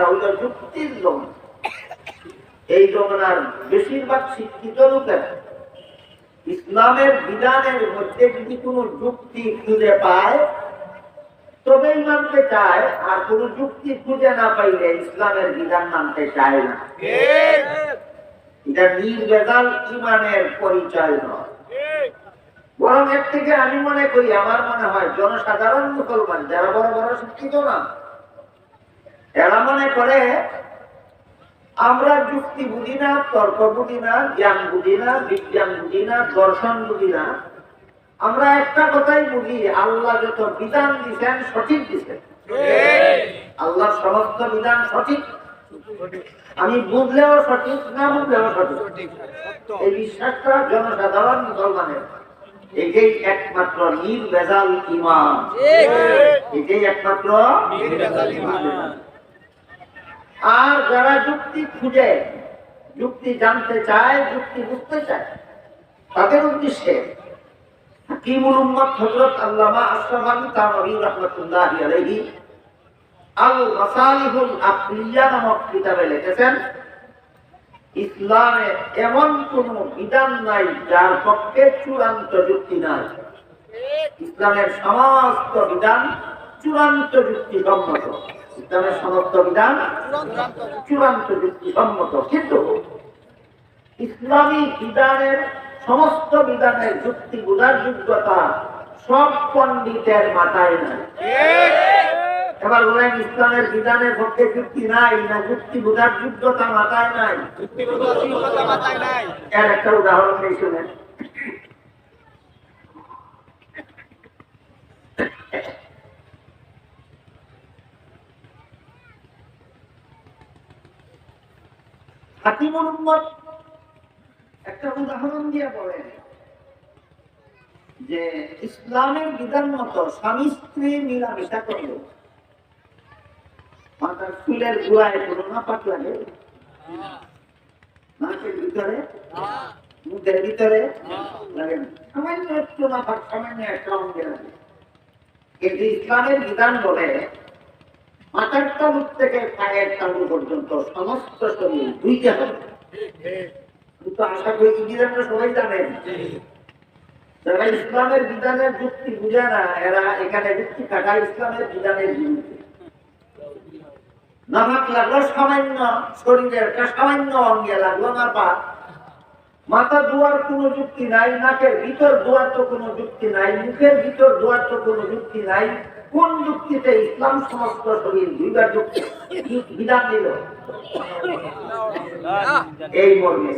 জমানাটা হইল যুক্তির জমানা এই জমানার বেশিরভাগ শিক্ষিত লোকেরা ইসলামের বিধানের মধ্যে যদি কোনো যুক্তি খুঁজে পায়, তবেই মানতে চায়, আর কোনো যুক্তি খুঁজে না পাইলে ইসলামের বিধান মানতে চায় না। এটা নির্বেদাল ইমানের পরিচয় নয়। বরং এর থেকে আমি মনে করি, আমার মনে হয়, জনসাধারণ মুসলমান, যারা বড় বড় শিক্ষিত না এরা মনে করে আমরা যুক্তি বুঝি না তর্ক বুঝি না জ্ঞান বুঝি না বিজ্ঞান বুঝি না দর্শন বুঝি না। আমরা একটা কথাই বুঝি আল্লাহ যত বিধান দিচ্ছেন সঠিক দিচ্ছেন আল্লাহর সমস্ত বিধান সঠিক। আমি বুঝলেও সঠিক না বুঝলেও সঠিক। এই বিশ্বাসটা জনসাধারণ মুসলমানের। এটাই একমাত্র নির্বেজাল ইমান। এটাই একমাত্র আর যারা যুক্তি খুঁজে, যুক্তি জানতে চায়, যুক্তি বুঝতে চায়, তাদের উদ্দেশ্যে হযরত আল্লামা রাহমাতুল্লাহি আল মাসালিহুল নামক কিতাবে লিখেছেন, ইসলামে এমন কোন বিধান নাই যার পক্ষে চূড়ান্ত যুক্তি নাই। ইসলামের সমস্ত বিধান চূড়ান্ত যুক্তি সম্মত ইসলামের সমস্ত বিধান চূড়ান্ত যুক্তি সম্মত কিন্তু ইসলামী বিধানের সমস্ত বিধানের যুক্তি বোঝার যোগ্যতা সব পণ্ডিতের মাথায় নাই। এবার বলেন ইসলামের বিধানের পক্ষে যুক্তি নাই না যুক্তি বোঝার যোগ্যতা মাথায় নাই? এর একটা উদাহরণ নেই শুনেন। হাকিমুল একটা উদাহরণ দিয়ে বলেন যে ইসলামের বিধান মতো স্বামী স্ত্রী মিলামিশা গুড়ায় কোনো না লাগে? ভিতরে? মুখের ভিতরে? লাগে সামান্য একটু না সামান্য একটা অঙ্গে লাগে। কিন্তু ইসলামের বিধান বলে মাথার তালুক থেকে পায়ের তালু পর্যন্ত সমস্ত শরীর ধুইতে হবে। কিন্তু আশা করি ইংরেজরা সবাই জানেন। যারা ইসলামের বিধানের যুক্তি বুঝে না এরা এখানে যুক্তি থাকা ইসলামের বিধানের বিরুদ্ধে। নামাক লাগল সামান্য শরীরের একটা সামান্য অঙ্গে লাগল না পা মাথা ধোয়ার কোনো যুক্তি নাই নাকের ভিতর ধোয়ার তো কোনো যুক্তি নাই মুখের ভিতর ধোয়ার তো কোনো যুক্তি নাই। কোন যুক্তিতে ইসলাম সমস্ত শরীর দুইবার যুক্তি? বিধান দিল। এই মর্মে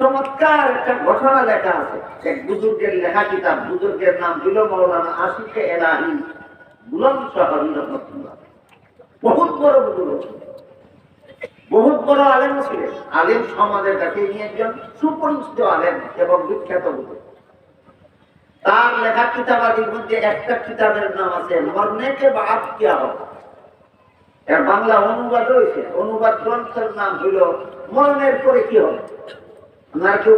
চমৎকার একটা ঘটনা লেখা আছে। এক বুজুর্গের লেখা কিতাব। বুজুর্গের নাম দিল মৌলানা আশিকে এলাহি বুলন শহরী বহুত বড় বুজুর্গ। বহুত বড় আলেম ছিলেন। আলেম সমাজের কাছে নিয়ে একজন সুপরিচিত আলেম এবং বিখ্যাত বুজুর্গ। তার লেখা কিতাবাদির মধ্যে একটা কিতাবের নাম আছে মরনেকে কিয়া হবে। এর বাংলা অনুবাদ হয়েছে অনুবাদ গ্রন্থের নাম হইল, মরণের পরে কি হবে? আপনারা কেউ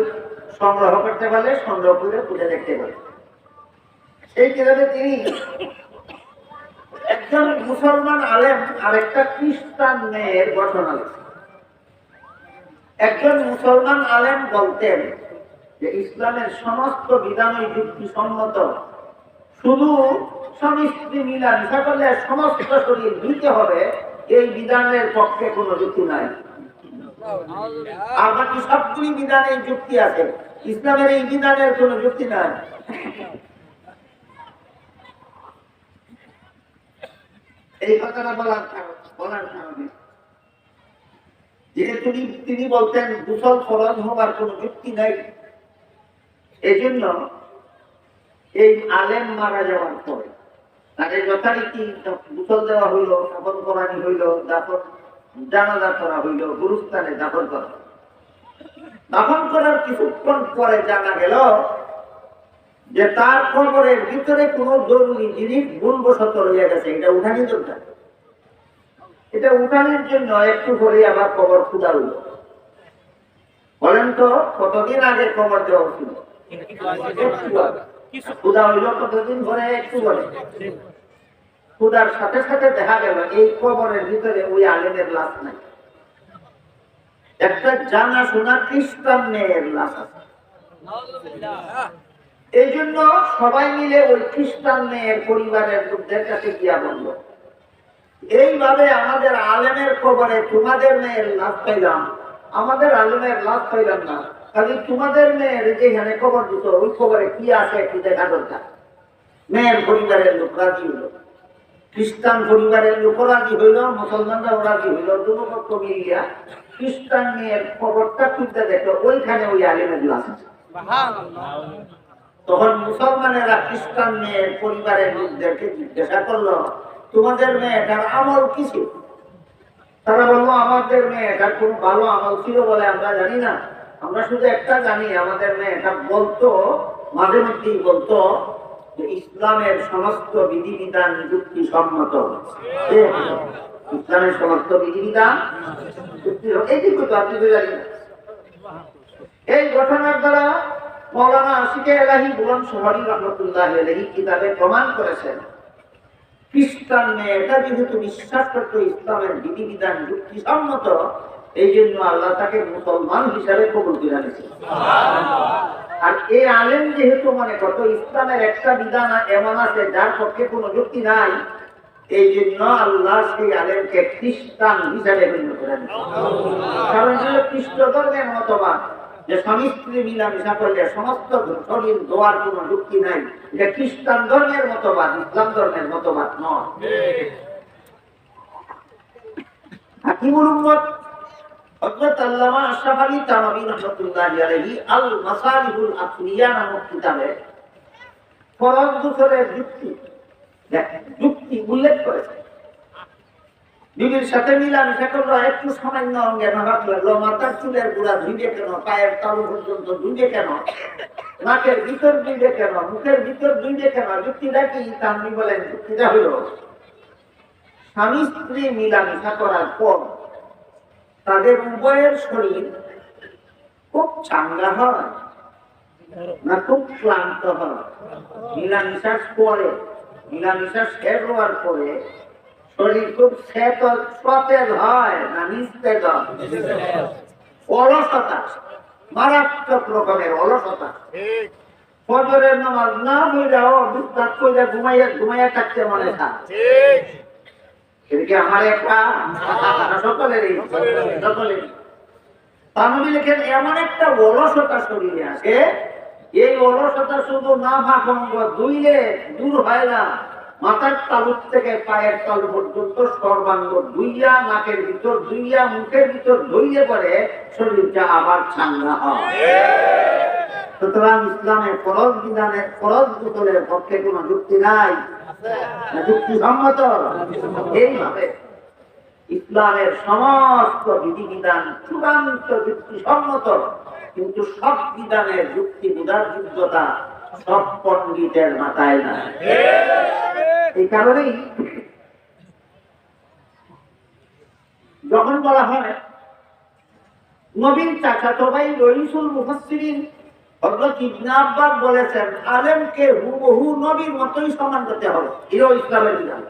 সংগ্রহ করতে পারলে, সংগ্রহ করে খুঁজে দেখতে পারে সেই কিতাবে তিনি একজন মুসলমান আলেম আর একটা খ্রিস্টান মেয়ের ঘটনা। একজন মুসলমান আলেম বলতেন যে ইসলামের সমস্ত বিধানই যুক্তিসম্মত। শুধু স্বামী মিলামিশা করলে সমস্ত শরীর ধুইতে হবে, এই বিধানের পক্ষে কোনো যুক্তি নাই। আর বাকি সবগুলি বিধানে যুক্তি আছে। ইসলামের এই বিধানের যুক্তি নাই। এই কথাটা বলার বলার কারণে। যেহেতু তিনি- তিনি বলতেন দুসল ফরজ হওয়ার কোনো যুক্তি নাই। এজন্য এই আলেম মারা যাওয়ার পরে তাদের যথারীতি দুসল দেওয়া হইল, দাফন করানি হইল, দাফন, জানাজা করা হইল, গুরুস্থানে দাফন করা। দাফন করার কিছুক্ষণ পরে জানা গেল যে তার কবরের ভিতরে কোন জরুরি জিনিস ভুলবশত রয়ে গেছে। এটা উঠানি দরকার এটা উঠানোর জন্য একটু পরে আবার কবর খুদা হইল বলেন তো, কতদিন আগে কবর দেওয়া ছিল সাথে সাথে দেখা গেল, এই কবরের ভিতরে ওই আলেমের লাশ নাই। একটা জানা শোনা খ্রিস্টান মেয়ের লাশ এই জন্য সবাই মিলে ওই খ্রিস্টান মেয়ের পরিবারের লোকদের কাছে গিয়া বলল, এইভাবে আমাদের আলেমের কবরে তোমাদের মেয়ের লাভ পাইলাম, আমাদের আলেমের লাভ পাইলাম না। কাজে তোমাদের মেয়ের যেখানে খবর দিত, ওই খবরে কি আছে একটু দেখা দরকার? মেয়ের পরিবারের লোক রাজি হইল খ্রিস্টান পরিবারের লোক রাজি হইল, মুসলমানরাও রাজি হইল দুপক্ষ মিলিয়া খ্রিস্টান মেয়ের খবরটা খুঁজতে দেখল, ওইখানে ওই আলেমের লাশ আছে। তখন মুসলমানেরা খ্রিস্টান মেয়ের পরিবারের লোকদেরকে জিজ্ঞাসা করল, তোমাদের মেয়েটার আমল কি ছিল? তারা বলল, আমাদের মেয়েটার কোনো ভালো আমল ছিল বলে আমরা জানি না। আমরা শুধু একটা জানি, আমাদের মেয়েটা বলতো, মাঝে মধ্যেই বলতো যে ইসলামের সমস্ত বিধিবিধান যুক্তি সম্মত ইসলামের সমস্ত বিধিবিধান যুক্তি এইটুকু তো আপনি তো জানি এই ঘটনার দ্বারা মৌলানা আশিকে এলাহি বুলন শহরি রহমতুল্লাহ এলাহি কিতাবে প্রমাণ করেছেন, খ্রিস্টান মেয়েটা যেহেতু বিশ্বাস করতো ইসলামের বিধিবিধান যুক্তিসম্মত এই জন্য আল্লাহ তাকে মুসলমান হিসাবে কবুল করে নিয়েছে আর এই আলেম যেহেতু মনে করতো ইসলামের একটা বিধান এমন আছে যার পক্ষে কোনো যুক্তি নাই এই জন্য আল্লাহ সেই আলেমকে খ্রিস্টান হিসাবে গণ্য করে কারণ হলো খ্রিস্ট ধর্মের মতবাদ যে স্বামী স্ত্রী মিলামিশা করলে সমস্ত শরীর দোয়ার কোনো যুক্তি নাই এটা খ্রিস্টান ধর্মের মতবাদ ইসলাম ধর্মের মতবাদ নয়। হাকিমুল উম্মত একটু সামান্য অঙ্গে মাথার চুলের গুড়া ধুইবে কেন, পায়ের তালু পর্যন্ত ধুইবে কেন, নাকের ভিতর ধুইবে কেন, মুখের ভিতর ধুইবে কেন, যুক্তিটা কি? তামনি বলেন, যুক্তিটা স্বামী স্ত্রী মিলামিশা করার পর তাদের উভয়ের শরীর খুব চাঙ্গা হয় না, খুব ক্লান্ত হয়। মিলামিশার পরে মিলামিশা শেষ পরে শরীর খুব সেতল সতেজ হয় না, নিস্তেজ অলসতা, মারাত্মক রকমের অলসতা। ফজরের নামাজ না বুঝাও বিশ্বাস করে ঘুমাইয়া ঘুমাইয়া থাকতে মনে থাকে এমন একটা অলসতা শরীরে এই অলসতা শুধু না দূর হয় না। মাথার তালুক থেকে পায়ের তালু পর্যন্ত সর্বাঙ্গ ধুইয়া নাকের ভিতর ধুইয়া মুখের ভিতর ধুইলে পরে শরীরটা আবার ঠান্ডা হয়। সুতরাং ইসলামের ফরজ বিধানের, ফরজ গোসলের পক্ষে কোনো যুক্তি নাই। না যুক্তি সম্মত এইভাবে ইসলামের সমস্ত বিধিবিধান চূড়ান্ত যুক্তি সম্মত কিন্তু সব বিধানের যুক্তি বোঝার যোগ্যতা সব পণ্ডিতের মাথায় নাই। এই কারণেই যখন বলা হয় নবীন চাচাতো ভাই রইসুল মুফাসসিরিন ইবনে আব্বাস বলেছেন, আলেমকে হুবহু নবীর মতই সম্মান করতে হবে। ইসলামের বিধান।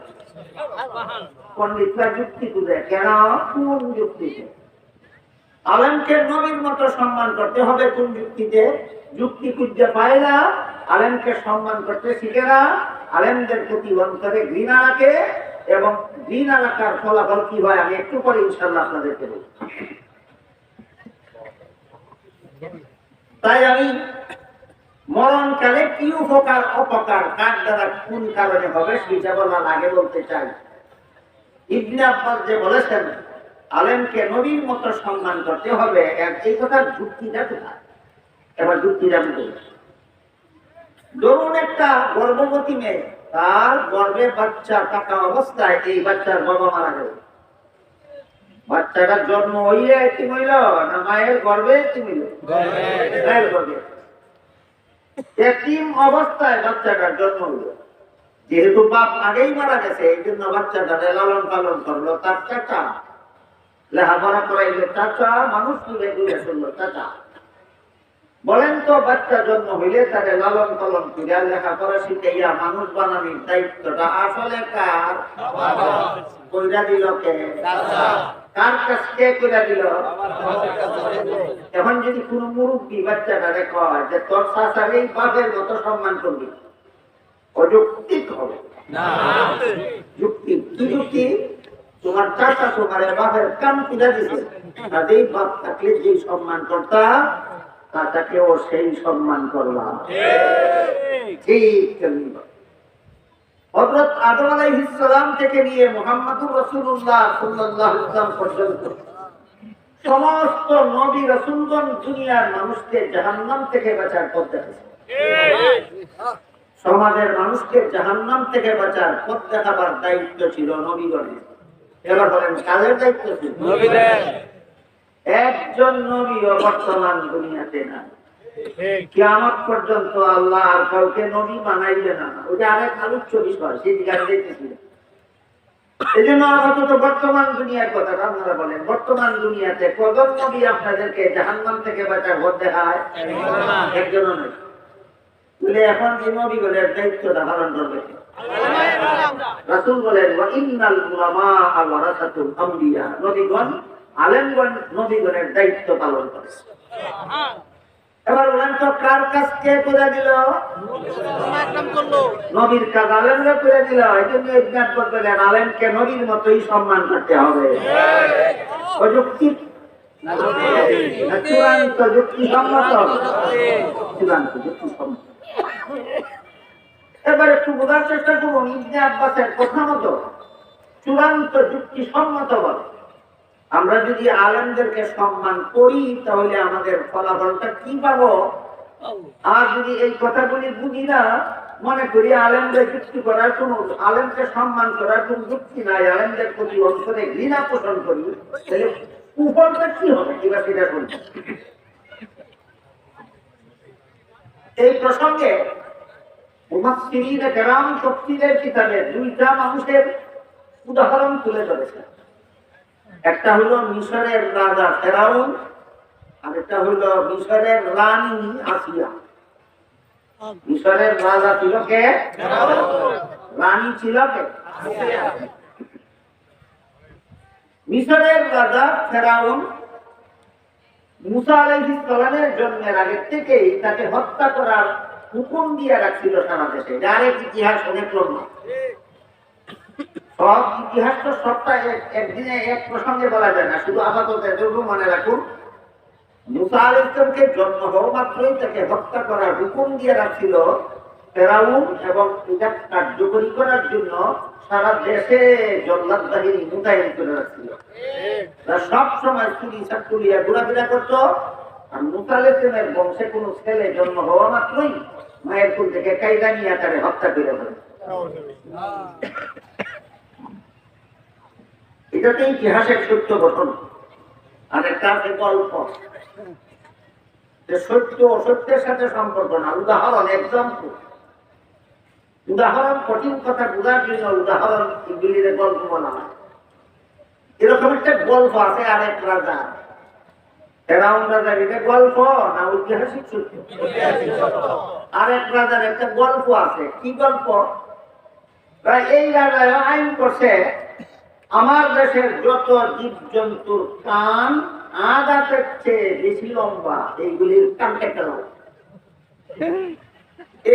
পণ্ডিতরা যুক্তি খুঁজে, কেন? কোন যুক্তিতে? আলেমকে নবীর মতো সম্মান করতে হবে কোন যুক্তিতে? যুক্তি খুঁজতে পায় না, আলেমকে সম্মান করতে শিখে না, আলেমদের প্রতি অন্তরে ঘৃণা রাখে, এবং ঘৃণা রাখার ফলাফল কি হয়? আমি একটু পরে ইনশাল্লাহ আপনাদেরকে বলব। তাই আমি মরণকালে কি উপকার, অপকার, কার দ্বারা কোন কারণে হবে সেটা বলার আগে বলতে চাই। ইবনে আব্বাস যে বলেছেন, আলেমকে নবীর মতো সম্মান করতে হবে, এর এই কথার যুক্তিটা কোথায়? এবার যুক্তিটা আমি। ধরুন একটা গর্ভবতী মেয়ে, তার গর্ভে বাচ্চা থাকা অবস্থায় এই বাচ্চার বাবা মারা গেল। বাচ্চাটার জন্ম হইলে এতিম হইল না মায়ের গর্ভে এতিম হইল মায়ের গর্ভে। এতিম অবস্থায় বাচ্চাটার জন্ম হইল। যেহেতু বাপ আগেই মারা গেছে এই জন্য বাচ্চাটাকে লালন পালন করল তার চাচা। লেখাপড়া করাইলো চাচা মানুষ তুলে দূরে শুনলো চাচা। বলেন তো বাচ্চা জন্ম হইলে তারে লালন পালন করিয়া লেখাপড়া শিখাইয়া মানুষ বানানির দায়িত্বটা আসলে কার? কইরা দিল কে? কার কাছ কে দিল। এখন যদি কোন মুরব্বী বাচ্চাটারে কয় যে তোর এই মতো সম্মান করবি। অযৌক্তিক হবে। যুক্তি কি? যুক্তি তোমার চাচা তোমার এ বাপের কান পিঠা দিছে তাদের বাপ থাকলে যে সম্মান করতাম সেই সম্মান করলাম। ঠিক। হযরত আদম থেকে নিয়ে মুহাম্মদুর আলাইহি পর্যন্ত সমস্ত নবী রাসূলগণ দুনিয়ার মানুষকে জাহান্নাম থেকে বাঁচার পথ সমাজের মানুষকে জাহান্নাম থেকে বাঁচার পথ দেখাবার দায়িত্ব ছিল নবীগণের। এবার বলেন কাদের দায়িত্ব ছিল? একজন নবীও বর্তমান দুনিয়াতে না কিয়ামত পর্যন্ত আল্লাহ আর কাউকে নবী বানাইবে না। ওটা আরেক সেই দিকে এই জন্য আপাতত বর্তমান দুনিয়ার কথা আপনারা বলেন। বর্তমান দুনিয়াতে কজন নবী আপনাদেরকে জাহান্নাম থেকে বাঁচার দেখায়? একজনও নয়। তাহলে এখন এই নবীগণের দায়িত্বটা পালন করবে? রাসূল বলেন ইন্নাল উলামা ওয়ারাসাতুল আমবিয়া। নবীগণ আলেমগণ নবীগণের দায়িত্ব পালন করে এবার বলেন তো, কার কাছ কে করে দিল? নবীর কাজ করে দিল, এই জন্য বললেন আলেমকে নবীর মতোই সম্মান করতে হবে। না চূড়ান্ত যুক্তি সম্মত। চূড়ান্ত যুক্তি সম্মত। এবার একটু বোঝার চেষ্টা করুন, ইবনে আব্বাসের কথা মতো। চূড়ান্ত যুক্তি সম্মত বলে। আমরা যদি আলেমদেরকে সম্মান করি তাহলে আমাদের ফলাফলটা কি পাবো? আর যদি এই কথাগুলি বুঝি না মনে করি আলেমদের যুক্তি করার কোন আলেমকে সম্মান করার কোন যুক্তি নাই আলেমদের প্রতি অন্তরে ঘৃণা পোষণ করি তাহলে কুফলটা কি হবে? কিবা সেটা করি এই প্রসঙ্গে মুফাসসিরিনে কেরাম তফসিলের কিতাবে দুইটা মানুষের উদাহরণ তুলে ধরেছে একটা হলো মিশরের রাজা ফেরাউন আর একটা হলো মিশরের রানী আসিয়া। মিশরের রাজা ছিল কে? রানী ছিল কে? মিশরের রাজা ফেরাউন মুসা আলাইহিস সালামের জন্মের আগে থেকেই তাকে হত্যা করার হুকুম দিয়ে রাখছিল সারা দেশে। যার ইতিহাস অনেক লম্বা সব ইতিহাস তো সবটা একদিনে এক প্রসঙ্গে বলা যায় না, শুধু আপাতত এতটুকু মনে রাখুন। মুসা আলাইসলামকে জন্ম হওয়া মাত্রই তাকে হত্যা করার হুকুম দিয়ে রাখছিল ফেরাউন এবং কার্যকরী করার জন্য সারা দেশে জল্লাদ বাহিনী মোতায়েন করে রাখছিল। সব সময় চুরি ঘোরাফেরা করতো। আর মুসা আলাইসলামের বংশে কোনো ছেলে জন্ম হওয়া মাত্রই মায়ের কুল থেকে কায়দা নিয়ে হত্যা করে ফেলে। এটা তো ইতিহাসের সত্য ঘটনা আর একটা আছে গল্প সত্য অসত্যের সাথে সম্পর্ক না। উদাহরণ এক্সাম্পল উদাহরণ, কঠিন কথা বোঝার জন্য উদাহরণ গল্প বলা হয়। এরকম একটা গল্প আছে, আরেক রাজা। এটা গল্প না ঐতিহাসিক সত্য? আরেক রাজার একটা গল্প আছে। কি গল্প? এই রাজা আইন করছে আমার দেশের যত জীব জন্তুর কান আদাতের চেয়ে বেশি লম্বা, এইগুলির কান কেটে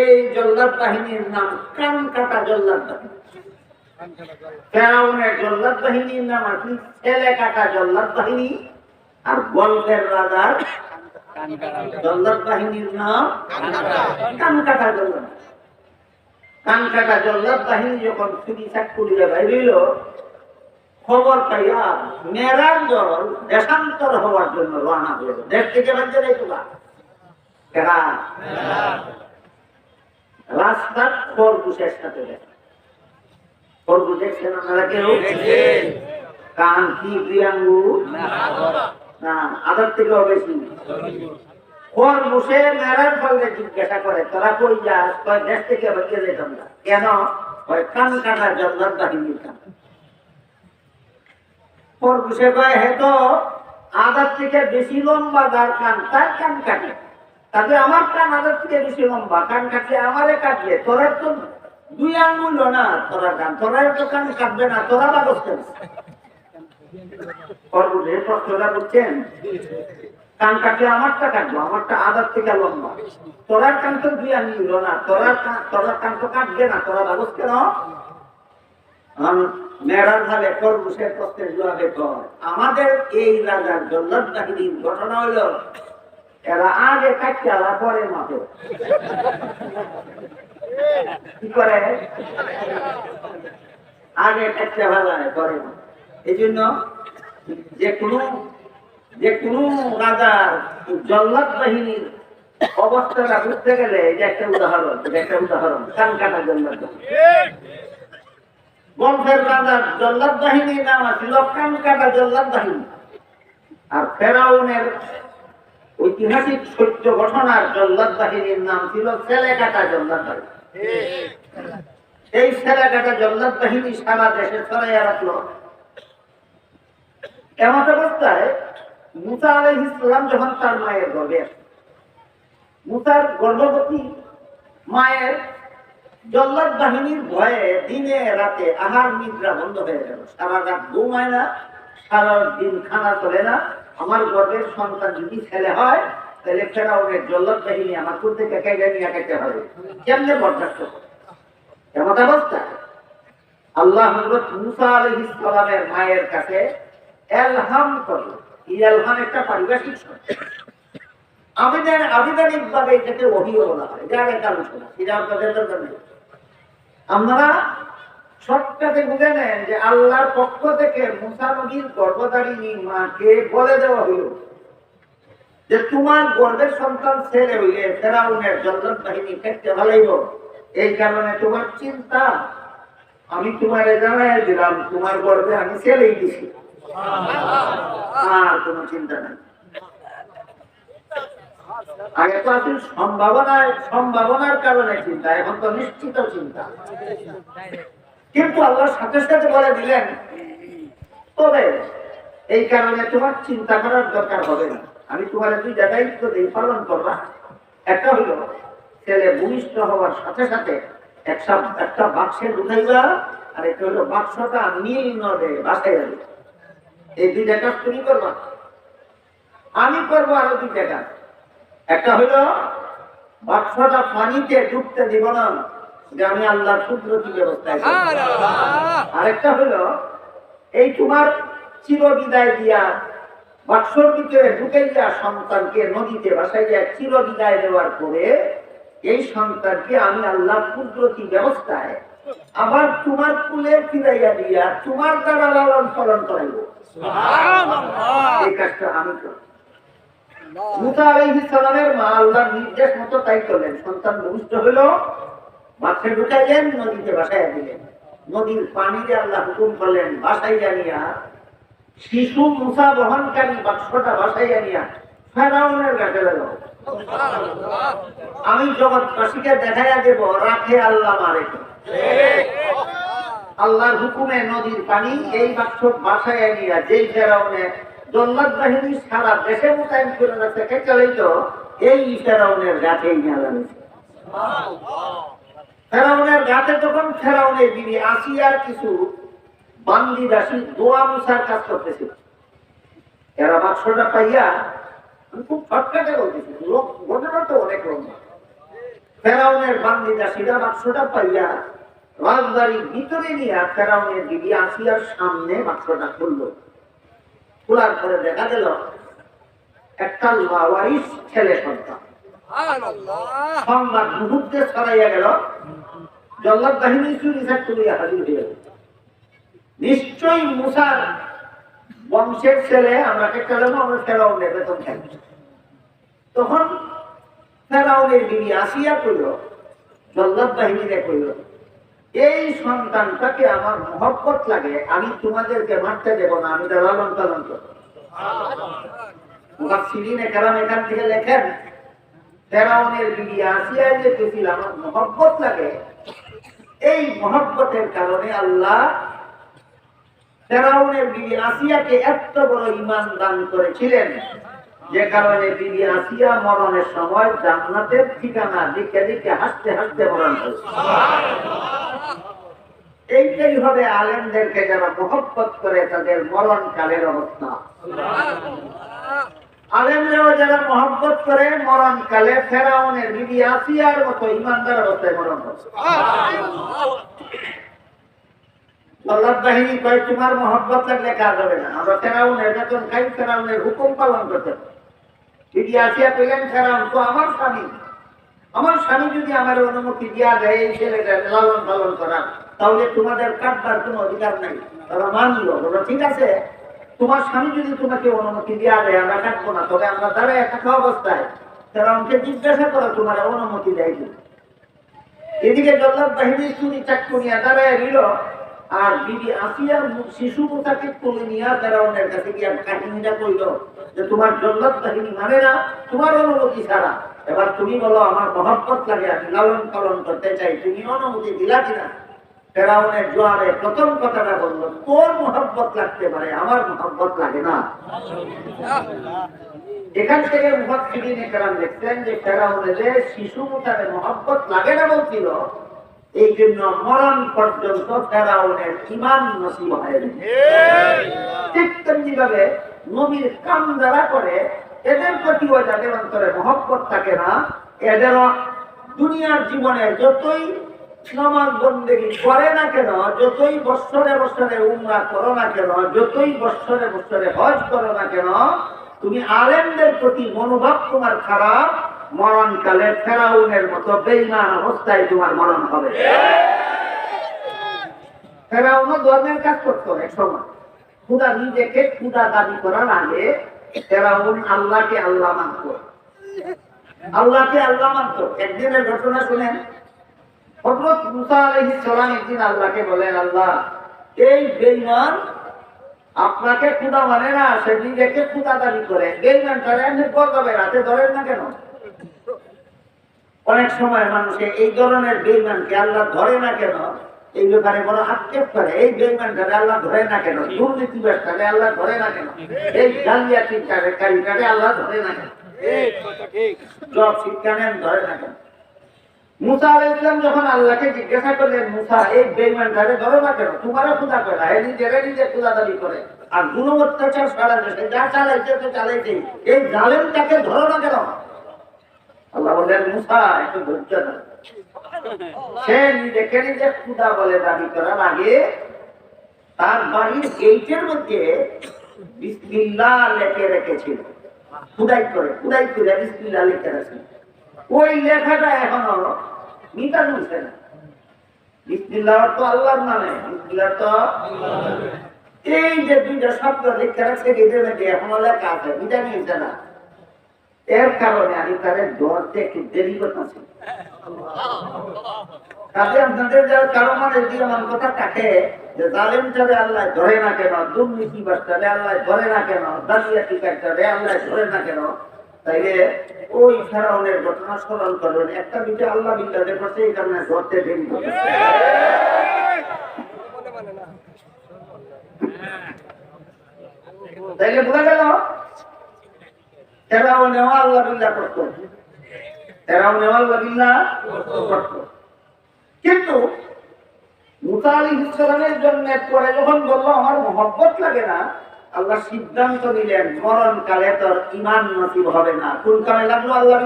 এই জল্লাদ বাহিনীর নাম কান কাটা জল্লাদ বাহিনী। ফেরাউনের জল্লাদ বাহিনীর নাম আছে ছেলে কাটা জল্লাদ বাহিনী আর গল্পের রাজার জল্লাদ বাহিনীর নাম কান কাটা জল্লাদ। কান কাটা জল্লাদ বাহিনী যখন ছুটি চাক করিয়া বাইরিল খবর পাইয়া মেরার দল দেশান্তর হওয়ার জন্য রওনা হলো। দেশ থেকে যাইতো না কেনা রাস্তার খরগোশের সাথে দেখা খরগোশ দেখছেন আপনারা কেউ? কান কি প্রিয়াঙ্গু? না আধার থেকেও বেশি। খরগোশে মেরার ফলে জিজ্ঞাসা করে তোরা কই যাস? দেশ থেকে যেতাম না? কেন? কয় কান কাটা জল্লাদ বাহিনীর কান। খরগোশে কয়, হে তো আধার থেকে বেশি লম্বা যার কান, তার কান কাটে। তাতে আমার কান আদার থেকে বেশি লম্বা, কান কাটলে আমারে কাটলে তোরা তো দুই আঙ্গুল না, তোরা কান, তোরা তো কান কাটবে না, তোরা বাগস কেন? পর্বতে প্রশ্নটা বুঝছেন কান কাটলে আমারটা কাটবো, আমারটা আদার থেকে লম্বা। তোরার কান তো দুই আঙ্গুল না, তোরার তোরার কান তো কাটবে না, তোরা বাগস কেন? ভাবে খরগোশের জবাবে কর আমাদের এই রাজার জল্লাদ কাহিনীর ঘটনা হলো এরা আগে পরে মাপে। কি করে? আগে কাটতে ভালো পরে এই জন্য যে কোনো যে কোনো রাজার জল্লাদ বাহিনীর অবস্থাটা বুঝতে গেলে এটা একটা উদাহরণ, এটা একটা উদাহরণ কান কাটা জল্লাদ বাহিনী। বংশের রাজার জল্লাদ বাহিনীর নাম আছিল কান কাটা জল্লাদ বাহিনী। আর ফেরাউনের ঐতিহাসিক সত্য ঘটনার জল্লাদ বাহিনীর নাম ছিল ছেলে কাটা জল্লাদ বাহিনী। এই ছেলে কাটা জল্লাদ বাহিনী সারা দেশে ছড়াইয়া রাখল। এমন অবস্থায় মুসা আলাই ইসলাম যখন তার মায়ের আসে, মুসার গর্ভবতী মায়ের জল্লাদ বাহিনীর ভয়ে দিনে রাতে আহার নিদ্রা বন্ধ হয়ে গেল। সারা রাত ঘুমায় না, সারা দিন খানা চলে না। আমার গর্বের সন্তান যদি ছেলে হয়, তাহলে ফেরাউনের জল্লাদ বাহিনী আমার থেকে কেটে নিয়ে কেটে হবে। কেমনে বরদাস্ত করে? এমন অবস্থা? আল্লাহ হজরত মুসা আলহিস সালামের মায়ের কাছে এলহাম করল। এই এলহাম একটা পারিভাষিক শব্দ। আবেদন ভাবে এটাকে অভিযোগ বলা হয়। এটা আগে আলোচনা এটা আপনাদের দরকার নেই। আমরা শর্টকাটে বুঝে নেন যে আল্লাহর পক্ষ থেকে মুসা নবীর গর্ভধারিণী মাকে বলে দেওয়া হলো যে তোমার গর্ভের সন্তান ছেলে হইলে ফেরাউনের জল্লাদ বাহিনী ফেরতে ভালাইব এই কারণে তোমার চিন্তা, আমি তোমারে জানাই দিলাম, তোমার গর্বে আমি ছেলেই দিছি। আর কোনো চিন্তা নাই। আগে তো সম্ভাবনায়, সম্ভাবনার কারণে চিন্তা, এখন তো নিশ্চিত চিন্তা। কিন্তু আল্লাহর সাথে সাথে বলে দিলেন, তবে এই কারণে তোমার চিন্তা করার দরকার হবে না। আমি তোমার দিই, পালন করবা। একটা হলো, ছেলে ভূমিষ্ঠ হওয়ার সাথে সাথে একটা একটা বাক্সে ঢুকাইবা আর একটা হলো বাক্সটা নীল নদে যাবে। এই দুইটা কাজ তুমি করবা। আমি করব আরও দুইটা কাজ। একটা হলো বাক্সটা পানিতে ডুবতে দিব না যে আমি আল্লাহর কুদরতি ব্যবস্থায় আরেকটা হলো এই তোমার চির বিদায় দিয়া বাক্সর ভিতরে ঢুকে দিয়া সন্তানকে নদীতে বাসায় দিয়া চির বিদায় দেওয়ার পরে এই সন্তানকে আমি আল্লাহ কুদরতি ব্যবস্থায় আবার তোমার কুলে ফিরাইয়া দিয়া তোমার দ্বারা লালন পালন করাইব। এই কাজটা আমি করব আল্লাহ ফেরাউনের আমি জগৎবাসীকে দেখাইয়া দেব, রাখে আল্লাহ মারে। আল্লাহর হুকুমে নদীর পানি এই বাক্স বাসায় নিয়ে, যেই ফেরাউনে জল্লাদ বাহিনী সারা দেশে মোতায়েন করে না থেকে চালিত এই ফেরাউনের নিয়ে জানিয়েছে ফেরাউনের গাছে তখন ফেরাউনের বিবি আসিয়ার কিছু বান্দি দাসী দোয়া মুসার কাজ করতেছিল, এরা বাক্সটা পাইয়া খুব শর্টকাটে বলতেছি, লোক ঘটনা তো অনেক লম্বা ফেরাউনের বান্দি দাসীরা বাক্সটা পাইয়া রাজবাড়ির ভিতরে নিয়ে ফেরাউনের বিবি আসিয়ার সামনে বাক্সটা খুললো। খোলার পরে দেখা গেল একটা লাওয়ারিস ছেলে সন্তান। সংবাদ মুহূর্তে ছড়াইয়া গেল জল্লাদ বাহিনী তুলিয়া হাজির হয়ে গেল নিশ্চয়ই মুসার বংশের ছেলে আমাকে কেলাম আমরা ফেরাউনের বেতন তখন ফেরাউনের বিবি আসিয়া কইল জল্লাদ বাহিনীরে কইল এই সন্তানটাকে আমার মহব্বত লাগে, আমি তোমাদেরকে মারতে দেব না, আমি লালন পালন কারণে আল্লাহ ফেরাউনের এত বড় ইমান দান করেছিলেন। যে কারণে বিবি আসিয়া মরণের সময় জান্নাতের ঠিকানা দিকে দিকে হাসতে হাসতে মরণ হয়েছে। এইটাই হবে আলেমদেরকে যারা মোহব্বত করে তাদের মরণ কালের অবস্থা আলেমরাও যারা মহব্বত করে মরণ কালে ফেরাউনের বিবি আসিয়ার মতো ইমানদার অবস্থায় মরণ হচ্ছে বাহিনী কয় তোমার মহব্বত লাগলে কাজ হবে না। আমরা ফেরাউনের বেতন খাই ফেরাউনের হুকুম পালন করতে হবে। বিবি আসিয়া কইলেন ফেরাউন তো আমার স্বামী। আমার স্বামী যদি আমার অনুমতি দেওয়া যায় এই ছেলেটা লালন পালন করার তাহলে তোমাদের কাটবার কোনো অধিকার নাই। তারা মানলো। বলো, ঠিক আছে, তোমার স্বামী যদি তোমাকে অনুমতি দেওয়া যায় আমরা কাটবো না। তবে আমরা দাঁড়ায় থাকা অবস্থায় তারা আমাকে জিজ্ঞাসা করো, তোমার অনুমতি দেয় এদিকে জল্লাদ বাহিনী চুরি চাকু নিয়ে দাঁড়ায় নিল আর বিবি আসিয়ার শিশু মুসাকে তুলে নিয়ে ফেরাউনের কাছে গিয়ে কাহিনীটা কইল। যে তোমার জল্লাদ বাহিনী মানে না, তোমার অনুমতি ছাড়া। এবার তুমি বলো, আমার মহব্বত লাগে আমি লালন পালন করতে চাই। তুমি অনুমতি দিলা কিনা? ফেরাউনের জোয়ারে প্রথম কথাটা বলল মহব্বত লাগতে পারে, আমার মহব্বত লাগে না। এখান থেকে দেখছেন যে ফেরাউনের যে শিশু মুসারে মহব্বত লাগে না বলছিল এই জন্য মরণ পর্যন্ত ফেরাউনের ইমান নসিব হয়নি ঠিক তেমনি ভাবে নবীর কাম যারা করে এদের প্রতিও যাদের অন্তরে মহব্বত থাকে না। এদেরও দুনিয়ার জীবনে যতই নামাজ বন্দেগি করে না কেন যতই বৎসরে বৎসরে উমরা করো না কেন যতই বৎসরে বৎসরে হজ করো না কেন তুমি আলেমদের প্রতি মনোভাব তোমার খারাপ মরণকালে ফেরাউনের মতো বেইমান অবস্থায় তোমার মরণ হবে। ফেরাউনও ধর্মের কাজ করতো এক সময়। খুদা নিজেকে খুদা দাবি করার আগে ফেরাউন আল্লাহকে আল্লাহ মানত। আল্লাহকে আল্লাহ মানত। একদিনের ঘটনা শুনেন। হযরত মুসা আলাইহিস সালাম একদিন আল্লাহকে বলেন, আল্লাহ, এই বেঈমান আপনাকে খুদা মানে না, সে নিজেকে খুদা দাবি করে। করবে রাতে ধরেন না কেন? অনেক সময় মানুষে এই ধরনের বেইমানকে আল্লাহ ধরে না কেন? এই ব্যাপারে বড় আক্ষেপ করে। এই বেইমানটারে আল্লাহ ধরে না কেন? দুর্নীতিবাসটারে আল্লাহ ধরে না কেন? এই জালিয়াতি কারিটারে আল্লাহ ধরে না কেন? জব শিক্ষা নেন ধরে না কেন? মুসা আলাইহিস সালাম যখন আল্লাহকে জিজ্ঞাসা করলেন মুসা এই বেইমানটারে ধরো না কেন? তোমারও খুদা করে এ নিজেরে নিজে খুদা দাবি করে। আর গুণ অত্যাচার সারা দেশে যা চালাইছে তো চালাইছে। এই জালেমটাকে ধরো না কেন? আল্লাহ বললেন মুসা একটু ধৈর্য ধর। সে নিজেকে নিজে বলে দাবি করার আগে তার বাড়ির গেইটের মধ্যে বিসমিল্লাহ লেখে রেখেছিল। খুদাই করে খুদাই করে রাখছিল। ওই লেখাটা এখনও না তো আল্লাহর নামে তো এই যে দুইটা শব্দ লিখে রাখছে গেটের মধ্যে এখনও লেখা আছে না এর কারণে আমি তাদের ধরতে একটু দেরি করতেছি। আল্লাহ একটা দুটো আল্লাহ বিল্লাদের করছে এই কারণে ধরতে দেরি আল্লাহ বিল্লাহ করতো। এরাও কিন্তু মুসা ইসলামের জন্য পরে যখন বলল, আমার মহব্বত লাগে না, আল্লাহ সিদ্ধান্ত নিলেন মরণ কালে তোর ইমান নসিব হবে না। কোন কালে লাগল আল্লাহ